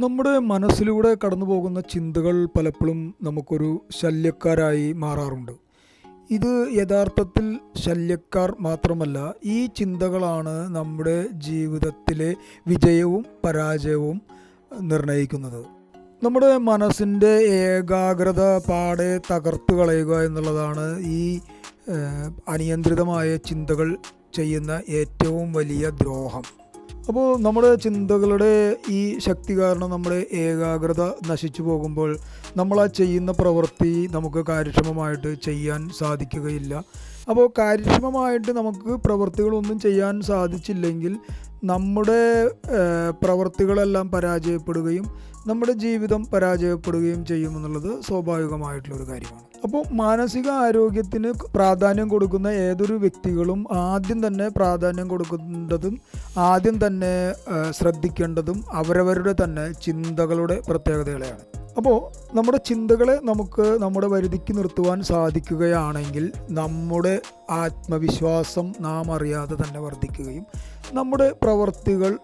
നമ്മുടെ മനസ്സിലൂടെ കടന്നു പോകുന്ന ചിന്തകൾ പലപ്പോഴും നമുക്കൊരു ശല്യക്കാരായി മാറാറുണ്ട്. ഇത് യഥാർത്ഥത്തിൽ ശല്യക്കാർ മാത്രമല്ല ഈ ചിന്തകളാണ് നമ്മുടെ ജീവിതത്തിലെ വിജയവും പരാജയവും നിർണയിക്കുന്നത് നമ്മുടെ മനസ്സിന്റെ ഏകാഗ്രത പാടെ തകർത്തു കളയുക എന്നുള്ളതാണ് ഈ അനിയന്ത്രിതമായ ചിന്തകൾ ചെയ്യുന്ന ഏറ്റവും വലിയ ദ്രോഹം. അപ്പോൾ നമ്മുടെ ചിന്തകളുടെ ഈ ശക്തി കാരണം നമ്മുടെ ഏകാഗ്രത നശിച്ചു പോകുമ്പോൾ നമ്മൾ ആ ചെയ്യുന്ന പ്രവൃത്തി നമുക്ക് കാര്യക്ഷമമായിട്ട് ചെയ്യാൻ സാധിക്കുകയില്ല. അപ്പോൾ കാര്യക്ഷമമായിട്ട് നമുക്ക് പ്രവൃത്തികളൊന്നും ചെയ്യാൻ സാധിച്ചില്ലെങ്കിൽ നമ്മുടെ പ്രവൃത്തികളെല്ലാം പരാജയപ്പെടുകയും നമ്മുടെ ജീവിതം പരാജയപ്പെടുകയും ചെയ്യുമെന്നുള്ളത് സ്വാഭാവികമായിട്ടുള്ളൊരു കാര്യമാണ്. അപ്പോൾ മാനസിക ആരോഗ്യത്തിന് പ്രാധാന്യം കൊടുക്കുന്ന ഏതൊരു വ്യക്തികളും ആദ്യം തന്നെ പ്രാധാന്യം കൊടുക്കേണ്ടതും ആദ്യം തന്നെ ശ്രദ്ധിക്കേണ്ടതും അവരവരുടെ തന്നെ ചിന്തകളുടെ പ്രത്യേകതകളെയാണ്. അപ്പോൾ നമ്മുടെ ചിന്തകളെ നമുക്ക് നമ്മുടെ വരുതിക്ക് നിർത്തുവാൻ സാധിക്കുകയാണെങ്കിൽ നമ്മുടെ ആത്മവിശ്വാസം നാം അറിയാതെ തന്നെ വർദ്ധിക്കുകയും നമ്മുടെ പ്രവർത്തികൾ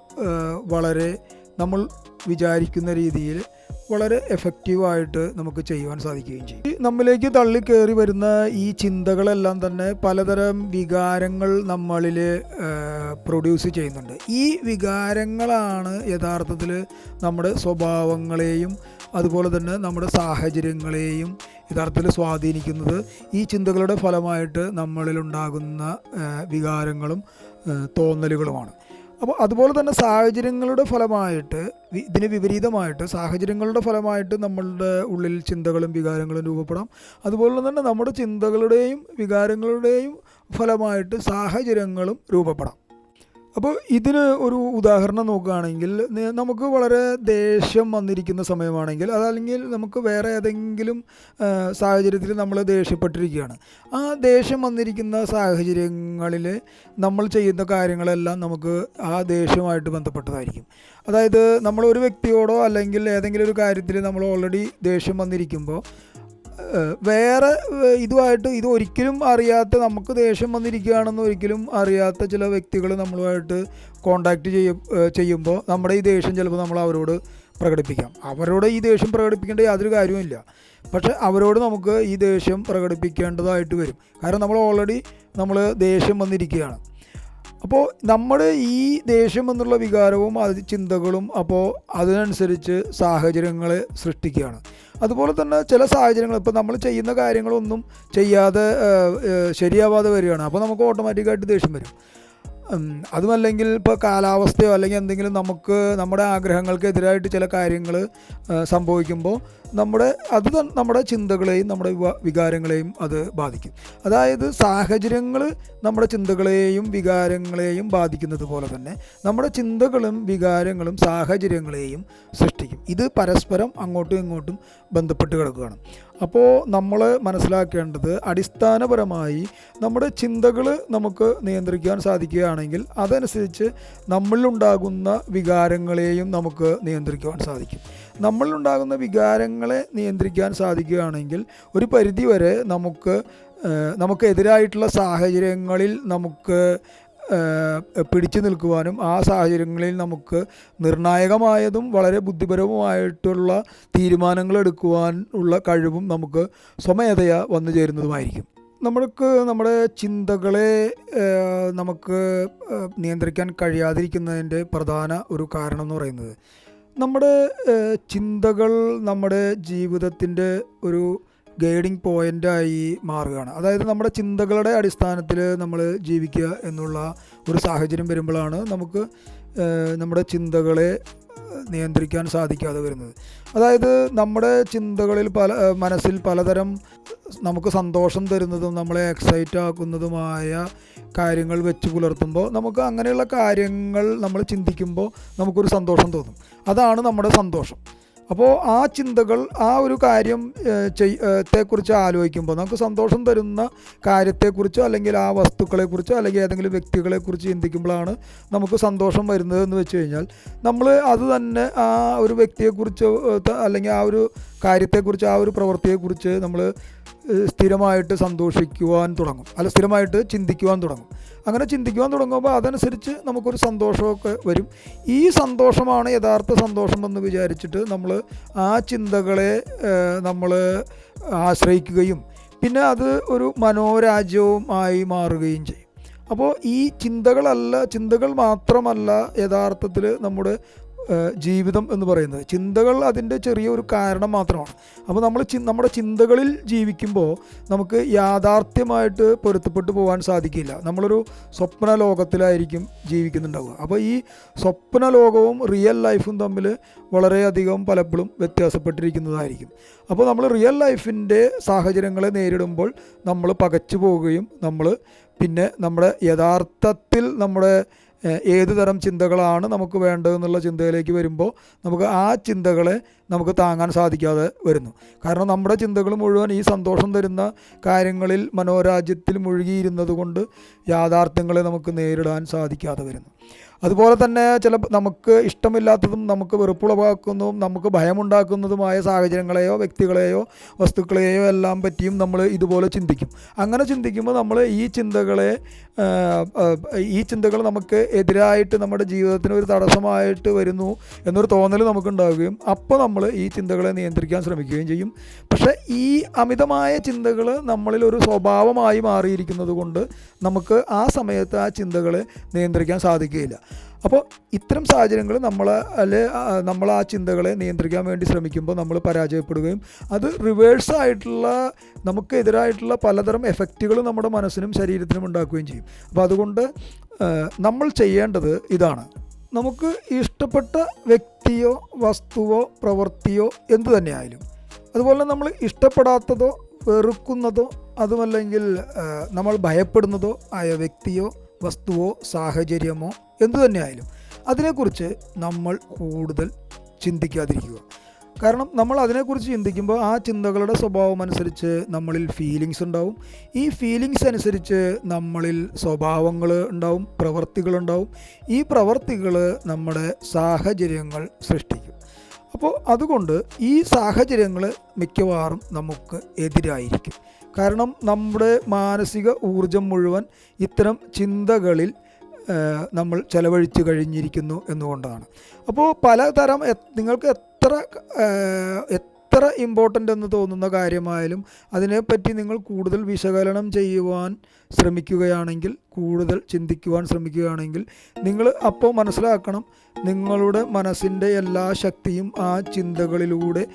വളരെ നമ്മൾ വിചാരിക്കുന്ന രീതിയിൽ വളരെ എഫക്റ്റീവായിട്ട് നമുക്ക് ചെയ്യുവാൻ സാധിക്കുകയും ചെയ്യും. നമ്മിലേക്ക് തള്ളി കയറി വരുന്ന ഈ ചിന്തകളെല്ലാം തന്നെ പലതരം വികാരങ്ങൾ നമ്മളിൽ പ്രൊഡ്യൂസ് ചെയ്യുന്നുണ്ട്. ഈ വികാരങ്ങളാണ് യഥാർത്ഥത്തിൽ നമ്മുടെ സ്വഭാവങ്ങളെയും അതുപോലെ തന്നെ നമ്മുടെ സാഹചര്യങ്ങളെയും യഥാർത്ഥത്തിൽ സ്വാധീനിക്കുന്നത് ഈ ചിന്തകളുടെ ഫലമായിട്ട് നമ്മളിലുണ്ടാകുന്ന വികാരങ്ങളും തോന്നലുകളുമാണ്. അപ്പോൾ അതുപോലെ തന്നെ സാഹചര്യങ്ങളുടെ ഫലമായിട്ട് ഇതിന് വിപരീതമായിട്ട് സാഹചര്യങ്ങളുടെ ഫലമായിട്ട് നമ്മളുടെ ഉള്ളിൽ ചിന്തകളും വികാരങ്ങളും രൂപപ്പെടാം. അതുപോലെ തന്നെ നമ്മുടെ ചിന്തകളുടെയും വികാരങ്ങളുടെയും ഫലമായിട്ട് സാഹചര്യങ്ങളും രൂപപ്പെടാം. അപ്പോൾ ഇതിന് ഒരു ഉദാഹരണം നോക്കുകയാണെങ്കിൽ നമുക്ക് വളരെ ദേഷ്യം വന്നിരിക്കുന്ന സമയമാണെങ്കിൽ അതല്ലെങ്കിൽ നമുക്ക് വേറെ ഏതെങ്കിലും സാഹചര്യത്തിൽ നമ്മൾ ദേഷ്യപ്പെട്ടിരിക്കുകയാണ്. ആ ദേഷ്യം വന്നിരിക്കുന്ന സാഹചര്യങ്ങളിൽ നമ്മൾ ചെയ്യുന്ന കാര്യങ്ങളെല്ലാം നമുക്ക് ആ ദേഷ്യമായിട്ട് ബന്ധപ്പെട്ടതായിരിക്കും. അതായത് നമ്മൾ ഒരു വ്യക്തിയോടോ അല്ലെങ്കിൽ ഏതെങ്കിലും ഒരു കാര്യത്തിൽ നമ്മൾ ഓൾറെഡി ദേഷ്യം വന്നിരിക്കുമ്പോൾ വേറെ ഇതുമായിട്ട് ഇത് ഒരിക്കലും അറിയാത്ത നമുക്ക് ദേഷ്യം വന്നിരിക്കുകയാണെന്ന് ഒരിക്കലും അറിയാത്ത ചില വ്യക്തികൾ നമ്മളുമായിട്ട് കോണ്ടാക്ട് ചെയ്യ ചെയ്യുമ്പോൾ നമ്മുടെ ഈ ദേഷ്യം ചിലപ്പോൾ നമ്മൾ അവരോട് പ്രകടിപ്പിക്കാം. അവരോട് ഈ ദേഷ്യം പ്രകടിപ്പിക്കേണ്ട യാതൊരു കാര്യവുമില്ല പക്ഷെ അവരോട് നമുക്ക് ഈ ദേഷ്യം പ്രകടിപ്പിക്കേണ്ടതായിട്ട് വരും. കാരണം നമ്മൾ ഓൾറെഡി നമ്മൾ ദേഷ്യം വന്നിരിക്കുകയാണ്. അപ്പോൾ നമ്മുടെ ഈ ദേഷ്യം എന്നുള്ള വികാരവും അത് ചിന്തകളും അപ്പോൾ അതിനനുസരിച്ച് സാഹചര്യങ്ങളെ സൃഷ്ടിക്കുകയാണ്. അതുപോലെ തന്നെ ചില സാഹചര്യങ്ങൾ ഇപ്പോൾ നമ്മൾ ചെയ്യുന്ന കാര്യങ്ങളൊന്നും ചെയ്യാതെ ശരിയാവാതെ വരികയാണ്. അപ്പോൾ നമുക്ക് ഓട്ടോമാറ്റിക്കായിട്ട് ദേഷ്യം വരും. അതുമല്ലെങ്കിൽ ഇപ്പോൾ കാലാവസ്ഥയോ അല്ലെങ്കിൽ എന്തെങ്കിലും നമുക്ക് നമ്മുടെ ആഗ്രഹങ്ങൾക്ക് എതിരായിട്ട് ചില കാര്യങ്ങൾ സംഭവിക്കുമ്പോൾ നമ്മുടെ അത് നമ്മുടെ ചിന്തകളെയും നമ്മുടെ വികാരങ്ങളെയും അത് ബാധിക്കും. അതായത് സാഹചര്യങ്ങൾ നമ്മുടെ ചിന്തകളെയും വികാരങ്ങളെയും ബാധിക്കുന്നത് പോലെ തന്നെ നമ്മുടെ ചിന്തകളും വികാരങ്ങളും സാഹചര്യങ്ങളെയും സൃഷ്ടിക്കും. ഇത് പരസ്പരം അങ്ങോട്ടും ഇങ്ങോട്ടും ബന്ധപ്പെട്ട് കിടക്കുകയാണ്. അപ്പോൾ നമ്മൾ മനസ്സിലാക്കേണ്ടത് അടിസ്ഥാനപരമായി നമ്മുടെ ചിന്തകൾ നമുക്ക് നിയന്ത്രിക്കാൻ സാധിക്കുകയാണെങ്കിൽ അതനുസരിച്ച് നമ്മളിലുണ്ടാകുന്ന വികാരങ്ങളെയും നമുക്ക് നിയന്ത്രിക്കുവാൻ സാധിക്കും. നമ്മളിലുണ്ടാകുന്ന വികാരങ്ങളെ നിയന്ത്രിക്കാൻ സാധിക്കുകയാണെങ്കിൽ ഒരു പരിധിവരെ നമുക്ക് നമുക്കെതിരായിട്ടുള്ള സാഹചര്യങ്ങളിൽ നമുക്ക് പിടിച്ചു നിൽക്കുവാനും ആ സാഹചര്യങ്ങളിൽ നമുക്ക് നിർണായകമായതും വളരെ ബുദ്ധിപരവുമായിട്ടുള്ള തീരുമാനങ്ങൾ എടുക്കുവാൻ ഉള്ള കഴിവും നമുക്ക് സ്വമേധയാ വന്നു ചേരുന്നതുമായിരിക്കും. നമ്മൾക്ക് നമ്മുടെ ചിന്തകളെ നമുക്ക് നിയന്ത്രിക്കാൻ കഴിയാതിരിക്കുന്നതിന്റെ പ്രധാന ഒരു കാരണം എന്ന് പറയുന്നത് നമ്മുടെ ചിന്തകൾ നമ്മുടെ ജീവിതത്തിന്റെ ഒരു ഗൈഡിങ് പോയിന്റായി മാറുകയാണ്. അതായത് നമ്മുടെ ചിന്തകളുടെ അടിസ്ഥാനത്തിൽ നമ്മൾ ജീവിക്കുക എന്നുള്ള ഒരു സാഹചര്യം വരുമ്പോഴാണ് നമുക്ക് നമ്മുടെ ചിന്തകളെ നിയന്ത്രിക്കാൻ സാധിക്കാതെ വരുന്നത്. അതായത് നമ്മുടെ ചിന്തകളിൽ പല മനസ്സിൽ പലതരം നമുക്ക് സന്തോഷം തരുന്നതും നമ്മളെ എക്സൈറ്റ് ആക്കുന്നതുമായ കാര്യങ്ങൾ വെച്ച് പുലർത്തുമ്പോൾ നമുക്ക് അങ്ങനെയുള്ള കാര്യങ്ങൾ നമ്മൾ ചിന്തിക്കുമ്പോൾ നമുക്കൊരു സന്തോഷം തോന്നും. അതാണ് നമ്മുടെ സന്തോഷം. അപ്പോൾ ആ ചിന്തകൾ ആ ഒരു കാര്യം ചെയ്യത്തെക്കുറിച്ച് ത്തെക്കുറിച്ച് ആലോചിക്കുമ്പോൾ നമുക്ക് സന്തോഷം തരുന്ന കാര്യത്തെക്കുറിച്ചോ അല്ലെങ്കിൽ ആ വസ്തുക്കളെക്കുറിച്ചോ അല്ലെങ്കിൽ ഏതെങ്കിലും വ്യക്തികളെക്കുറിച്ച് ചിന്തിക്കുമ്പോഴാണ് നമുക്ക് സന്തോഷം വരുന്നത് എന്ന് വെച്ച് കഴിഞ്ഞാൽ നമ്മൾ അത് തന്നെ ആ ഒരു വ്യക്തിയെക്കുറിച്ചോ അല്ലെങ്കിൽ ആ ഒരു കാര്യത്തെക്കുറിച്ച് ആ ഒരു പ്രവൃത്തിയെക്കുറിച്ച് നമ്മൾ സ്ഥിരമായിട്ട് സന്തോഷിക്കുവാൻ തുടങ്ങും. അല്ല സ്ഥിരമായിട്ട് ചിന്തിക്കുവാൻ തുടങ്ങും. അങ്ങനെ ചിന്തിക്കുവാൻ തുടങ്ങുമ്പോൾ അതനുസരിച്ച് നമുക്കൊരു സന്തോഷമൊക്കെ വരും. ഈ സന്തോഷമാണ് യഥാർത്ഥ സന്തോഷം എന്ന് വിചാരിച്ചിട്ട് നമ്മൾ ആ ചിന്തകളെ നമ്മൾ ആശ്രയിക്കുകയും പിന്നെ അത് ഒരു മനോരാജ്യവുമായി മാറുകയും ചെയ്യും. അപ്പോൾ ഈ ചിന്തകളല്ല ചിന്തകൾ മാത്രമല്ല യഥാർത്ഥത്തിൽ നമ്മുടെ ജീവിതം എന്ന് പറയുന്നത്. ചിന്തകൾ അതിന്റെ ചെറിയൊരു കാരണം മാത്രമാണ്. അപ്പോൾ നമ്മൾ നമ്മുടെ ചിന്തകളിൽ ജീവിക്കുമ്പോൾ നമുക്ക് യാഥാർത്ഥ്യമായിട്ട് പൊരുത്തപ്പെട്ടു പോകാൻ സാധിക്കില്ല. നമ്മളൊരു സ്വപ്ന ലോകത്തിലായിരിക്കും ജീവിക്കുന്നുണ്ടാവുക. അപ്പോൾ ഈ സ്വപ്ന ലോകവും റിയൽ ലൈഫും തമ്മിൽ വളരെയധികം പലപ്പോഴും വ്യത്യാസപ്പെട്ടിരിക്കുന്നതായിരിക്കും. അപ്പോൾ നമ്മൾ റിയൽ ലൈഫിന്റെ സാഹചര്യങ്ങളെ നേരിടുമ്പോൾ നമ്മൾ പകച്ചു പോവുകയും നമ്മൾ പിന്നെ നമ്മുടെ യഥാർത്ഥത്തിൽ നമ്മുടെ ഏത് തരം ചിന്തകളാണ് നമുക്ക് വേണ്ടതെന്നുള്ള ചിന്തയിലേക്ക് വരുമ്പോൾ നമുക്ക് ആ ചിന്തകളെ നമുക്ക് താങ്ങാൻ സാധിക്കാതെ വരുന്നു. കാരണം നമ്മുടെ ചിന്തകൾ മുഴുവൻ ഈ സന്തോഷം തരുന്ന കാര്യങ്ങളിൽ മനോരാജ്യത്തിൽ മുഴുകിയിരുന്നത് കൊണ്ട് യാഥാർത്ഥ്യങ്ങളെ നമുക്ക് നേരിടാൻ സാധിക്കാതെ വരുന്നു. അതുപോലെ തന്നെ ചില നമുക്ക് ഇഷ്ടമില്ലാത്തതും നമുക്ക് വെറുപ്പുളവാക്കുന്നതും നമുക്ക് ഭയമുണ്ടാക്കുന്നതുമായ സാഹചര്യങ്ങളെയോ വ്യക്തികളെയോ വസ്തുക്കളെയോ എല്ലാം പറ്റിയും നമ്മൾ ഇതുപോലെ ചിന്തിക്കും. അങ്ങനെ ചിന്തിക്കുമ്പോൾ നമ്മൾ ഈ ചിന്തകളെ ഈ ചിന്തകൾ നമുക്ക് എതിരായിട്ട് നമ്മുടെ ജീവിതത്തിന് ഒരു തടസ്സമായിട്ട് വരുന്നു എന്നൊരു തോന്നൽ നമുക്കുണ്ടാവുകയും അപ്പോൾ നമ്മൾ ഈ ചിന്തകളെ നിയന്ത്രിക്കാൻ ശ്രമിക്കുകയും ചെയ്യും. പക്ഷേ ഈ അമിതമായ ചിന്തകൾ നമ്മളിൽ ഒരു സ്വഭാവമായി മാറിയിരിക്കുന്നത് കൊണ്ട് നമുക്ക് ആ സമയത്ത് ആ ചിന്തകളെ നിയന്ത്രിക്കാൻ സാധിക്കുകയില്ല. അപ്പോൾ ഇത്തരം സാഹചര്യങ്ങൾ നമ്മൾ അല്ലെ നമ്മൾ ആ ചിന്തകളെ നിയന്ത്രിക്കാൻ വേണ്ടി ശ്രമിക്കുമ്പോൾ നമ്മൾ പരാജയപ്പെടുകയും അത് റിവേഴ്സ് ആയിട്ടുള്ള നമുക്കെതിരായിട്ടുള്ള പലതരം എഫക്റ്റുകൾ നമ്മുടെ മനസ്സിനും ശരീരത്തിനും ഉണ്ടാക്കുകയും ചെയ്യും. അപ്പോൾ അതുകൊണ്ട് നമ്മൾ ചെയ്യേണ്ടത് ഇതാണ്. നമുക്ക് ഇഷ്ടപ്പെട്ട വ്യക്തിയോ വസ്തുവോ പ്രവൃത്തിയോ എന്തു തന്നെയായാലും അതുപോലെ നമ്മൾ ഇഷ്ടപ്പെടാത്തതോ വെറുക്കുന്നതോ അതുമല്ലെങ്കിൽ നമ്മൾ ഭയപ്പെടുന്നതോ ആയ വ്യക്തിയോ വസ്തുവോ സാഹചര്യമോ എന്തു തന്നെയായാലും അതിനെക്കുറിച്ച് നമ്മൾ കൂടുതൽ ചിന്തിക്കാതിരിക്കുക. കാരണം നമ്മൾ അതിനെക്കുറിച്ച് ചിന്തിക്കുമ്പോൾ ആ ചിന്തകളുടെ സ്വഭാവം അനുസരിച്ച് നമ്മളിൽ ഫീലിങ്സ് ഉണ്ടാവും. ഈ ഫീലിങ്സ് അനുസരിച്ച് നമ്മളിൽ സ്വഭാവങ്ങൾ ഉണ്ടാവും പ്രവർത്തികളുണ്ടാവും ഈ പ്രവർത്തികൾ നമ്മുടെ സാഹചര്യങ്ങൾ സൃഷ്ടിക്കും. അപ്പോൾ അതുകൊണ്ട് ഈ സാഹചര്യങ്ങൾ മിക്കവാറും നമുക്ക് എതിരായിരിക്കും. കാരണം നമ്മുടെ മാനസിക ഊർജം മുഴുവൻ ഇത്തരം ചിന്തകളിൽ നമ്മൾ ചെലവഴിച്ചു കഴിഞ്ഞിരിക്കുന്നു എന്നുകൊണ്ടാണ്. അപ്പോൾ പലതരം നിങ്ങൾക്ക് എത്ര എത്ര ഇമ്പോർട്ടന്റ് എന്ന് തോന്നുന്ന കാര്യമായാലും അതിനെപ്പറ്റി നിങ്ങൾ കൂടുതൽ വിശകലനം ചെയ്യുവാൻ ശ്രമിക്കുകയാണെങ്കിൽ കൂടുതൽ ചിന്തിക്കുവാൻ ശ്രമിക്കുകയാണെങ്കിൽ നിങ്ങൾ അപ്പോൾ മനസ്സിലാക്കണം നിങ്ങളുടെ മനസ്സിന്റെ എല്ലാ ശക്തിയും ആ ചിന്തകളിലൂടെ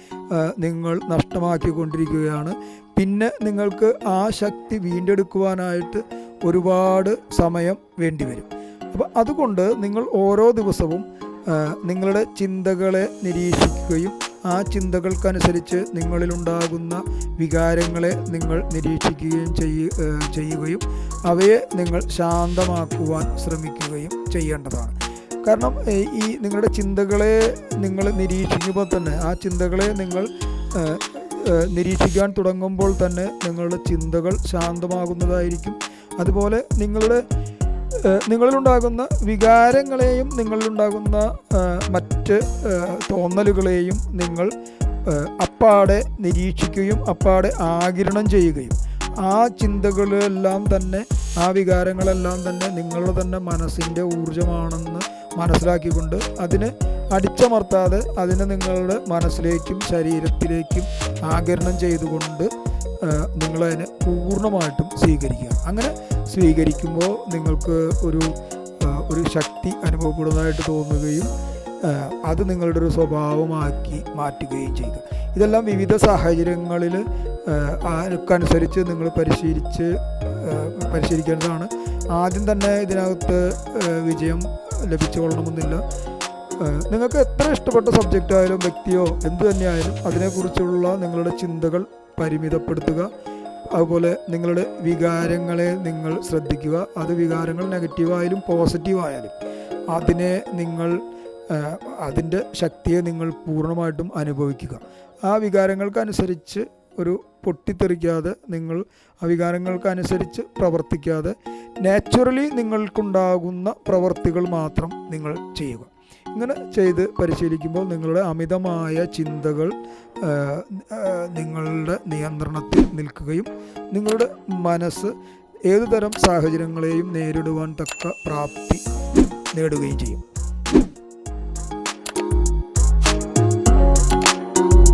നിങ്ങൾ നഷ്ടമാക്കിക്കൊണ്ടിരിക്കുകയാണ്. പിന്നെ നിങ്ങൾക്ക് ആ ശക്തി വീണ്ടെടുക്കുവാനായിട്ട് ഒരുപാട് സമയം വേണ്ടിവരും അപ്പോൾ അതുകൊണ്ട് നിങ്ങൾ ഓരോ ദിവസവും നിങ്ങളുടെ ചിന്തകളെ നിരീക്ഷിക്കുകയും ആ ചിന്തകൾക്കനുസരിച്ച് നിങ്ങളിലുണ്ടാകുന്ന വികാരങ്ങളെ നിങ്ങൾ നിരീക്ഷിക്കുകയും ചെയ്യുകയും അവയെ നിങ്ങൾ ശാന്തമാക്കുവാൻ ശ്രമിക്കുകയും ചെയ്യേണ്ടതാണ്. കാരണം ഈ നിങ്ങളുടെ ചിന്തകളെ നിങ്ങൾ നിരീക്ഷിക്കുമ്പോൾ തന്നെ ആ ചിന്തകളെ നിങ്ങൾ നിരീക്ഷിക്കാൻ തുടങ്ങുമ്പോൾ തന്നെ നിങ്ങളുടെ ചിന്തകൾ ശാന്തമാകുന്നതായിരിക്കും. അതുപോലെ നിങ്ങളുടെ നിങ്ങളിലുണ്ടാകുന്ന വികാരങ്ങളെയും നിങ്ങളിലുണ്ടാകുന്ന മറ്റ് തോന്നലുകളെയും നിങ്ങൾ അപ്പാടെ നിരീക്ഷിക്കുകയും അപ്പാടെ ആകിരണം ചെയ്യുകയും ആ ചിന്തകളെല്ലാം തന്നെ ആ വികാരങ്ങളെല്ലാം തന്നെ നിങ്ങളുടെ തന്നെ മനസ്സിന്റെ ഊർജമാണെന്ന് മനസ്സിലാക്കിക്കൊണ്ട് അതിനെ അടിച്ചമർത്താതെ അതിനെ നിങ്ങളുടെ മനസ്സിലേക്കും ശരീരത്തിലേക്കും ആകിരണം ചെയ്തുകൊണ്ട് നിങ്ങളതിനെ പൂർണമായിട്ടും സ്വീകരിക്കുക. അങ്ങനെ സ്വീകരിക്കുമ്പോൾ നിങ്ങൾക്ക് ഒരു ഒരു ശക്തി അനുഭവപ്പെടുന്നതായിട്ട് തോന്നുകയും അത് നിങ്ങളുടെ ഒരു സ്വഭാവമാക്കി മാറ്റുകയും ചെയ്യുക. ഇതെല്ലാം വിവിധ സാഹചര്യങ്ങളിൽ അനുസരിച്ച് നിങ്ങൾ പരിശീലിച്ച് പരിശീലിക്കേണ്ടതാണ്. ആദ്യം തന്നെ ഇതിനകത്ത് വിജയം ലഭിച്ചു കൊള്ളണമെന്നില്ല നിങ്ങൾക്ക് എത്ര ഇഷ്ടപ്പെട്ട സബ്ജക്റ്റ് ആയാലും വ്യക്തിയോ എന്തു തന്നെയായാലും അതിനെക്കുറിച്ചുള്ള നിങ്ങളുടെ ചിന്തകൾ പരിമിതപ്പെടുത്തുക. അതുപോലെ നിങ്ങളുടെ വികാരങ്ങളെ നിങ്ങൾ ശ്രദ്ധിക്കുക. അത് വികാരങ്ങൾ നെഗറ്റീവായാലും പോസിറ്റീവായാലും അതിനെ നിങ്ങൾ അതിന്റെ ശക്തിയെ നിങ്ങൾ പൂർണമായിട്ടും അനുഭവിക്കുക. ആ വികാരങ്ങൾക്കനുസരിച്ച് ഒരു പൊട്ടിത്തെറിക്കാതെ നിങ്ങൾ ആ വികാരങ്ങൾക്കനുസരിച്ച് പ്രവർത്തിക്കാതെ നാച്ചുറലി നിങ്ങൾക്കുണ്ടാകുന്ന പ്രവർത്തികൾ മാത്രം നിങ്ങൾ ചെയ്യുക. ഇങ്ങനെ ചെയ്ത് പരിശീലിക്കുമ്പോൾ നിങ്ങളുടെ അമിതമായ ചിന്തകൾ നിങ്ങളുടെ നിയന്ത്രണത്തിൽ നിൽക്കുകയും നിങ്ങളുടെ മനസ്സ് ഏതുതരം സാഹചര്യങ്ങളെയും നേരിടുവാൻ തക്ക പ്രാപ്തി നേടുകയും ചെയ്യും.